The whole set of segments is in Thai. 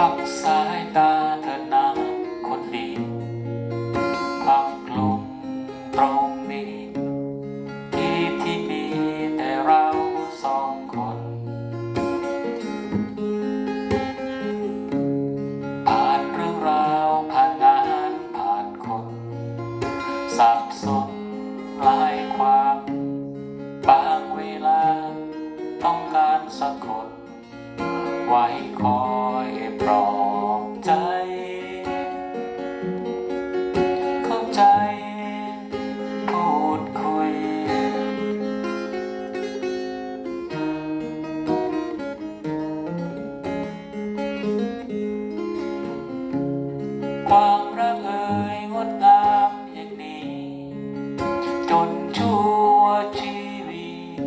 พักสายตาเธอนาคนดีพักลุ่มตรงนี้ที่ที่มีแต่เราสองคนผ่านเรื่องราวผ่านงานผ่านคนสับสนหลายความบางเวลาต้องการสักคนไว้คอย ปลอบใจ เข้าใจ พูดคุย ความรักเอ่ยงดงามอย่างนี้ จนชั่วชีวิต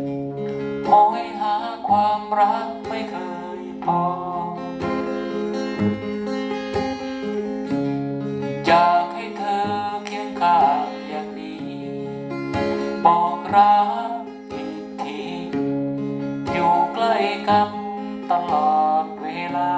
โหยหาความรักไม่เคยพอ อยากให้เธอเคียงข้างอย่างนี้ บอกรักอีกที อยู่ใกล้กันตลอดเวลา